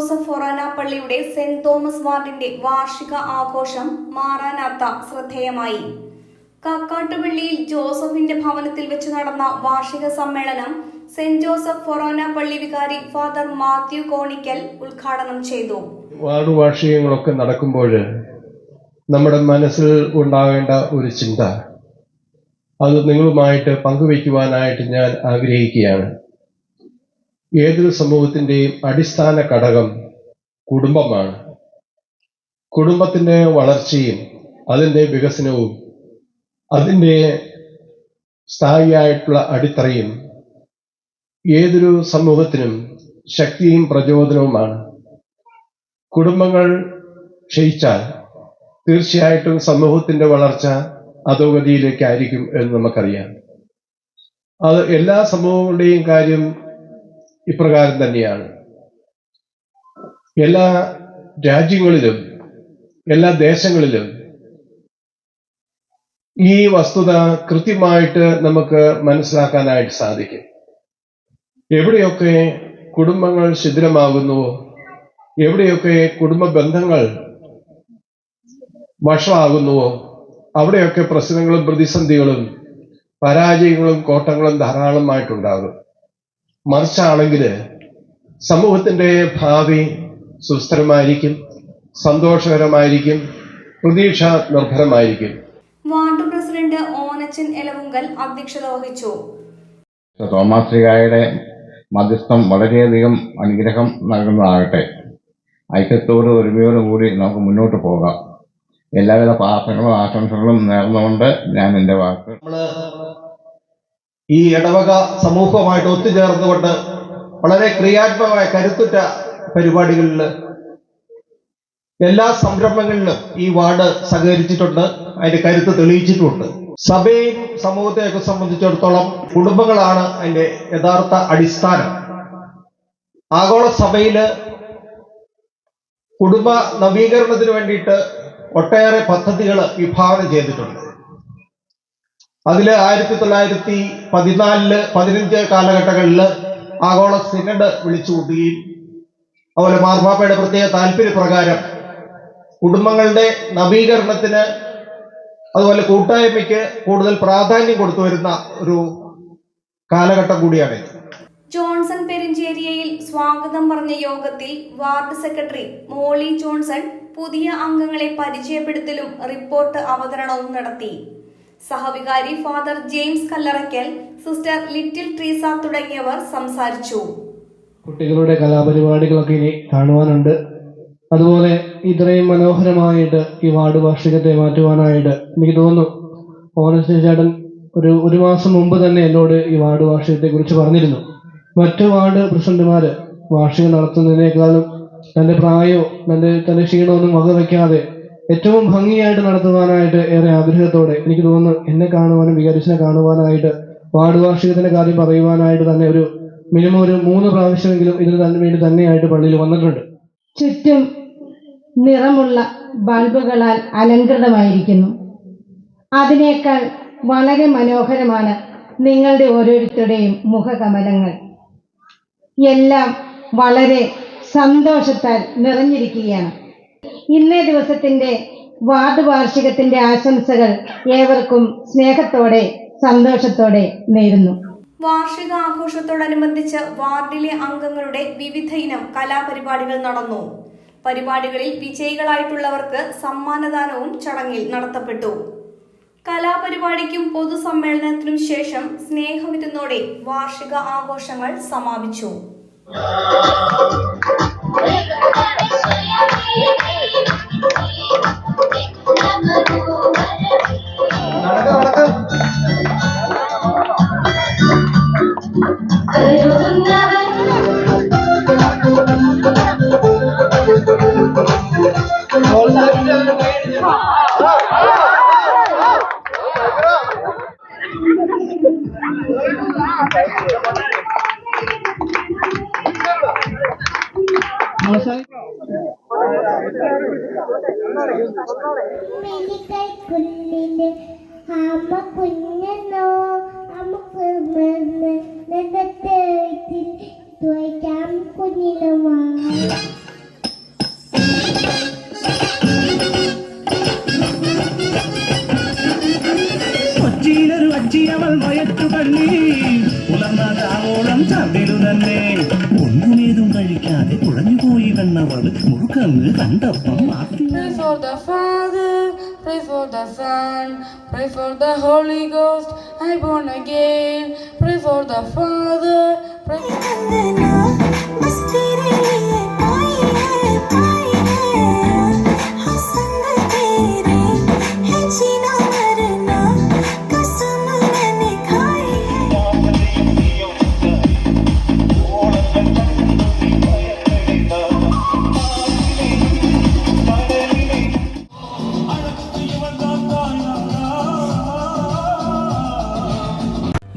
Joseph Forane പള്ളിയുടെ saint Thomas വാർഡിന്റെ വാർഷിക ആഘോഷം മാറാനാത്ത ശ്രദ്ധേയമായി. കാക്കാട്ടുപള്ളിയിൽ ജോസഫിന്റെ ഭവനത്തിൽ വെച്ച് നടന്ന വാർഷിക സമ്മേളനം സെന്റ് ജോസഫ് ഫൊറോന പള്ളി വികാരി ഫാദർ മാത്യു കോണിക്കൽ ഉദ്ഘാടനം ചെയ്തു. വാർഡ് വാർഷികങ്ങളൊക്കെ നടക്കുമ്പോൾ നമ്മുടെ മനസ്സിൽ ഉണ്ടാകേണ്ട ഒരു ചിന്ത. അത് നിങ്ങളുമായിട്ട് പങ്കുവയ്ക്കുവാനായിട്ട് ഞാൻ ആഗ്രഹിക്കുകയാണ്. ഏതൊരു സമൂഹത്തിന്റെയും അടിസ്ഥാന ഘടകം കുടുംബമാണ്. കുടുംബത്തിന്റെ വളർച്ചയും അതിന്റെ വികസനവും അതിന്റെ സ്ഥായിയായിട്ടുള്ള അടിത്തറയും ഏതൊരു സമൂഹത്തിനും ശക്തിയും പ്രചോദനവുമാണ്. കുടുംബങ്ങൾ ക്ഷയിച്ചാൽ തീർച്ചയായിട്ടും സമൂഹത്തിന്റെ വളർച്ച അധോഗതിയിലേക്കായിരിക്കും എന്ന് നമുക്കറിയാം. അത് എല്ലാ സമൂഹങ്ങളുടെയും കാര്യം ഇപ്രകാരം തന്നെയാണ്. എല്ലാ രാജ്യങ്ങളിലും എല്ലാ ദേശങ്ങളിലും ഈ വസ്തുത കൃത്യമായിട്ട് നമുക്ക് മനസ്സിലാക്കാനായിട്ട് സാധിക്കും. എവിടെയൊക്കെ കുടുംബങ്ങൾ ശിഥിലമാകുന്നുവോ എവിടെയൊക്കെ കുടുംബ ബന്ധങ്ങൾ വഷളാകുന്നുവോ അവിടെയൊക്കെ പ്രശ്നങ്ങളും പ്രതിസന്ധികളും പരാജയങ്ങളും കോട്ടങ്ങളും ധാരാളമായിട്ടുണ്ടാകും. മറിച്ചാണെങ്കിൽ സമൂഹത്തിന്റെ ഭാവി സുസ്ഥിരമായിരിക്കും സന്തോഷകരമായിരിക്കും പ്രതീക്ഷ നിർഭരമായിരിക്കും. വാർഡ് പ്രസിഡന്റ് ഓനച്ചൻ എലവുങ്കൽ അധ്യക്ഷത വഹിച്ചു. തോമാശ്രീകായുടെ മധ്യസ്ഥം വളരെയധികം അനുഗ്രഹം നൽകുന്നതാകട്ടെ. ഐക്യത്തോടും ഒരുമയോടും കൂടി നമുക്ക് മുന്നോട്ട് പോകാം. എല്ലാവിധ പ്രാർത്ഥനകളും ആശംസകളും നേർന്നുകൊണ്ട് ഞാൻ എന്റെ വാക്ക് നമ്മൾ ഈ ഇടവക സമൂഹവുമായിട്ട് ഒത്തുചേർന്നുകൊണ്ട് വളരെ ക്രിയാത്മകമായ കരുത്തുറ്റ പരിപാടികളിൽ എല്ലാ സംരംഭങ്ങളിലും ഈ വാർഡ് സഹകരിച്ചിട്ടുണ്ട്. അതിന്റെ കരുത്ത് തെളിയിച്ചിട്ടുണ്ട്. സഭയും സമൂഹത്തെയൊക്കെ സംബന്ധിച്ചിടത്തോളം കുടുംബങ്ങളാണ് അതിന്റെ യഥാർത്ഥ അടിസ്ഥാനം. ആഗോള സഭയിൽ കുടുംബ നവീകരണത്തിന് വേണ്ടിയിട്ട് ഒട്ടേറെ പദ്ധതികൾ വിഭാവനം ചെയ്തിട്ടുണ്ട്. അതിൽ ആയിരത്തി തൊള്ളായിരത്തി പതിനാലിൽ പതിനഞ്ച് കാലഘട്ടങ്ങളിൽ ആഗോള സിനഡ് വിളിച്ചുകൂട്ടുകയും അതുപോലെ മാർപ്പാപ്പയുടെ പ്രത്യേക താല്പര്യപ്രകാരം കുടുംബങ്ങളുടെ നവീകരണത്തിന് അതുപോലെ കൂട്ടായ്മയ്ക്ക് കൂടുതൽ പ്രാധാന്യം കൊടുത്തു വരുന്ന ഒരു കാലഘട്ടം കൂടിയാണ് ജോൺസൺ പെരിഞ്ചേരിയയിൽ സ്വാഗതം പറഞ്ഞ യോഗത്തിൽ വാർഡ് സെക്രട്ടറി മോളി ജോൺസൺ പുതിയ അംഗങ്ങളെ പരിചയപ്പെടുത്തലും റിപ്പോർട്ട് അവതരണവും നടത്തി. സഹവികാരി father James Kallarakkal sister little Treesa തുടങ്ങിയവർ സംസാരിച്ചു. കുട്ടികളുടെ കലാപരിപാടികളൊക്കെ ഇനി കാണുവാനുണ്ട്. അതുപോലെ ഇത്രയും മനോഹരമായിട്ട് ഈ വാർഡ് വാർഷികത്തെ മാറ്റുവാനായിട്ട് എനിക്ക് തോന്നുന്നു. ഓണസ്റ്റ് ചേട്ടൻ ഒരു ഒരു മാസം മുമ്പ് തന്നെ എന്നോട് ഈ വാർഡ് വാർഷികത്തെ കുറിച്ച് പറഞ്ഞിരുന്നു. മറ്റു വാർഡ് പ്രസിഡന്റുമാര് വാർഷികം നടത്തുന്നതിനേക്കാളും തന്റെ പ്രായമോ തന്റെ തന്റെ ക്ഷീണമൊന്നും വകവെക്കാതെ ഏറ്റവും ഭംഗിയായിട്ട് നടത്തുവാനായിട്ട് ഏറെ ആഗ്രഹത്തോടെ എനിക്ക് തോന്നുന്നു എന്നെ കാണുവാനും വികാരിച്ചിനെ കാണുവാനായിട്ട് വാർഡ് വാർഷികത്തിന്റെ കാര്യം പറയുവാനായിട്ട് തന്നെ ഒരു മിനിമം ഒരു മൂന്ന് പ്രാവശ്യമെങ്കിലും ഇതിന് തന്നെ വേണ്ടി തന്നെയായിട്ട് പള്ളിയിൽ വന്നിട്ടുണ്ട്. ചുറ്റും നിറമുള്ള ബൾബുകളാൽ അലങ്കൃതമായിരിക്കുന്നു. അതിനേക്കാൾ വളരെ മനോഹരമാണ് നിങ്ങളുടെ ഓരോരുത്തരുടെയും മുഖകമലങ്ങൾ. എല്ലാം വളരെ സന്തോഷത്താൽ നിറഞ്ഞിരിക്കുകയാണ്. ഇന്നേ ദിവസത്തിന്റെ വാർഡ് വാർഷികത്തിന്റെ ആശംസകൾ ഏവർക്കും സ്നേഹത്തോടെ സന്തോഷത്തോടെ നേരുന്നു. വാർഷിക ആഘോഷത്തോടനുബന്ധിച്ച് വാർഡിലെ അംഗങ്ങളുടെ വിവിധ ഇനം കലാപരിപാടികൾ നടന്നു. പരിപാടികളിൽ വിജയികളായിട്ടുള്ളവർക്ക് സമ്മാനദാനവും ചടങ്ങിൽ നടത്തപ്പെട്ടു. കലാപരിപാടിക്കും പൊതുസമ്മേളനത്തിനും ശേഷം സ്നേഹവിരുന്നോടെ വാർഷിക ആഘോഷങ്ങൾ സമാപിച്ചു. മിനിക്കൈക്കുള്ളിൽ അമ്മ കുഞ്ഞെന്നോ അമ്മ കുഞ്ഞെന്ന് നെഗത്തേറ്റിൽ തുവയ്ക്കാം കുഞ്ഞിനുമാ വയറ്റു കണ്ണി ഉണർന്നതാവോളം ചവിടു തന്നെ ഒന്നുമേതും കഴിക്കാതെ കുഴഞ്ഞുപോയി കണ്ണവൾ മുറുക്കങ്ങ് കണ്ടപ്പം മാറ്റി Pray for the Father, pray for the Son, pray for the Holy Ghost. I born again. Pray for the Father, pray for